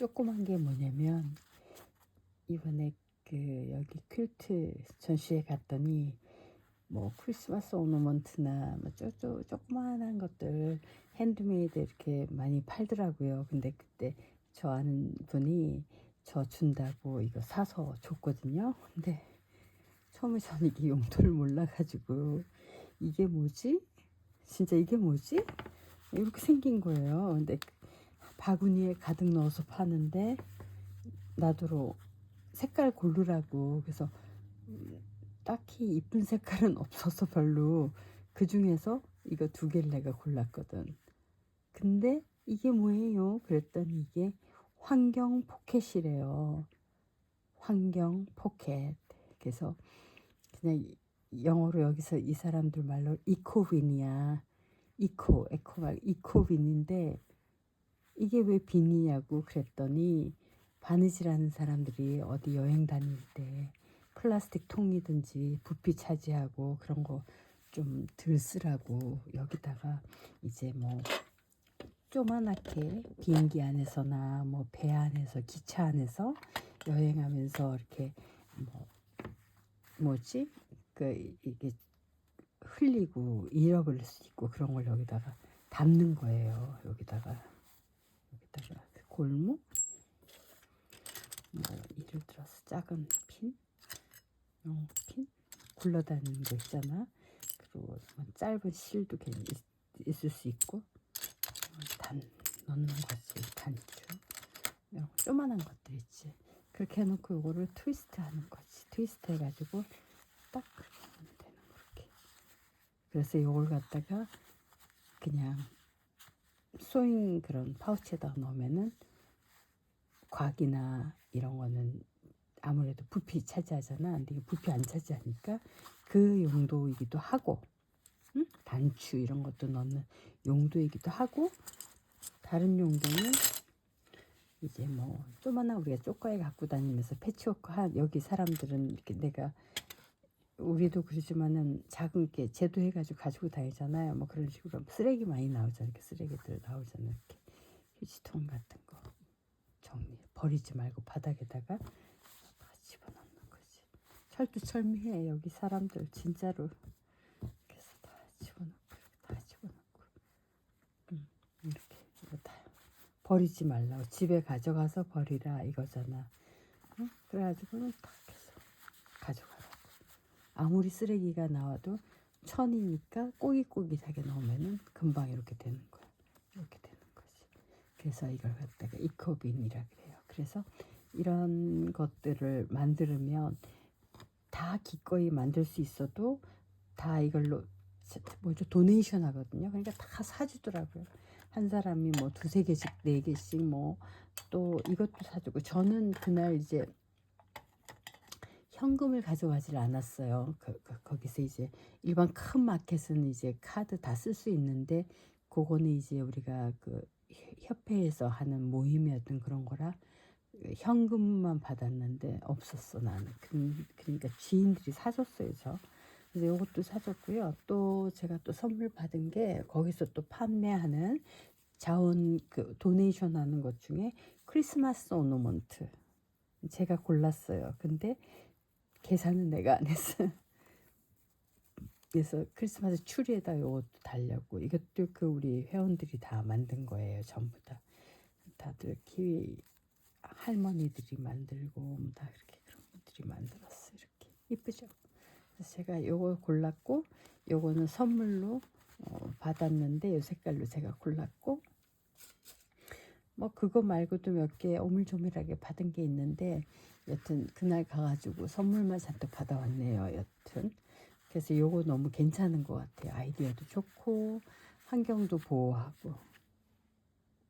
조그만 게 뭐냐면 이번에 그 여기 퀼트 전시회 갔더니 뭐 크리스마스 오너먼트나 뭐 쪼쪼 조그만한 것들 핸드메이드 이렇게 많이 팔더라고요. 근데 그때 저 아는 분이 저 준다고 이거 사서 줬거든요. 근데 처음에 저는 이게 용도를 몰라가지고 이게 뭐지? 진짜 이게 뭐지? 이렇게 생긴 거예요. 근데 바구니에 가득 넣어서 파는데 나도록 색깔 고르라고 그래서 음, 딱히 이쁜 색깔은 없어서 별로 그 중에서 이거 두 개를 내가 골랐거든. 근데 이게 뭐예요? 그랬더니 이게 환경 포켓이래요. 환경 포켓. 그래서 그냥 이- 영어로 여기서 이 사람들 말로 이코빈이야. 이코, 에코 말 이코빈인데 이게 왜 빈이냐고 그랬더니 바느질하는 사람들이 어디 여행 다닐 때 플라스틱 통이든지 부피 차지하고 그런 거 좀 덜 쓰라고 여기다가 이제 뭐 조그맣게 비행기 안에서나 뭐 배 안에서 기차 안에서 여행하면서 이렇게 뭐 뭐지? 그 이게 흘리고 잃어버릴 수 있고 그런 걸 여기다가 담는 거예요 여기다가 여기다가 그 골무 뭐 예를 들어서 작은 핀, 용핀 굴러다니는 거 있잖아. 그리고 뭐 짧은 실도 괜히 있- 있을 수 있고 어, 단 넣는 거지 단추 이런 거 조그만한 것들 있지. 그렇게 해놓고 요거를 트위스트 하는 거지. 트위스트 해가지고 딱 그렇게 하면 되는 거 이렇게. 그래서 요걸 갖다가 그냥 소잉 그런 파우치에다 넣으면은 곽이나 이런 거는 아무래도 부피 차지하잖아. 근데 이게 부피 안 차지하니까 그 용도이기도 하고, 응? 단추 이런 것도 넣는 용도이기도 하고, 다른 용도는 이제 뭐 조만한 우리가 쪼까에 갖고 다니면서 패치워크 한 여기 사람들은 이렇게 내가 우리도 그러지만은 작은 게 제도해가지고 가지고 다니잖아요. 뭐 그런 식으로 쓰레기 많이 나오잖아요. 이렇게 쓰레기들 나오잖아요. 이렇게 휴지통 같은 거 정리 버리지 말고 바닥에다가 다 집어넣는 거지. 철두철미해 여기 사람들 진짜로 그래서 다 집어넣고 다 집어넣고 음, 이렇게 이거 다 버리지 말라고 집에 가져가서 버리라 이거잖아. 응? 그래가지고는 딱 해서 가져가라고. 아무리 쓰레기가 나와도 천이니까 꼬깃꼬깃하게 넣으면은 금방 이렇게 되는 거야. 이렇게 되는 거지. 그래서 이걸 갖다가 이코빈이라 그래요. 그래서 이런 것들을 만들면 다 기꺼이 만들 수 있어도 다 이걸로 자- 뭐죠 도네이션 하거든요. 그러니까 다 사주더라고요. 한 사람이 뭐 두세 개씩 네 개씩 뭐 또 이것도 사주고 저는 그날 이제 현금을 가져가질 않았어요. 그, 그, 거기서 이제 일반 큰 마켓은 이제 카드 다 쓸 수 있는데 그거는 이제 우리가 그 협회에서 하는 모임이었던 그런 거라 현금만 받았는데 없었어 나는. 그, 그러니까 지인들이 사줬어요 저. 그래서 이것도 사줬고요. 또 제가 또 선물 받은 게 거기서 또 판매하는 자원 그 도네이션 하는 것 중에 크리스마스 오너먼트 제가 골랐어요. 근데 계산은 내가 안 했어요. 그래서 크리스마스 추리에다 이것도 달려고 이것도 그 우리 회원들이 다 만든 거예요. 전부 다 다들 키위 할머니들이 만들고 뭐다 이렇게 그런 분들이 만들었어요. 이렇게 이쁘죠? 제가 요거 골랐고 요거는 선물로 어, 받았는데 요 색깔로 제가 골랐고 뭐 그거 말고도 몇 개 오물조물하게 받은 게 있는데 여튼 그날 가가지고 선물만 잔뜩 받아왔네요. 여튼 그래서 요거 너무 괜찮은 것 같아요. 아이디어도 좋고 환경도 보호하고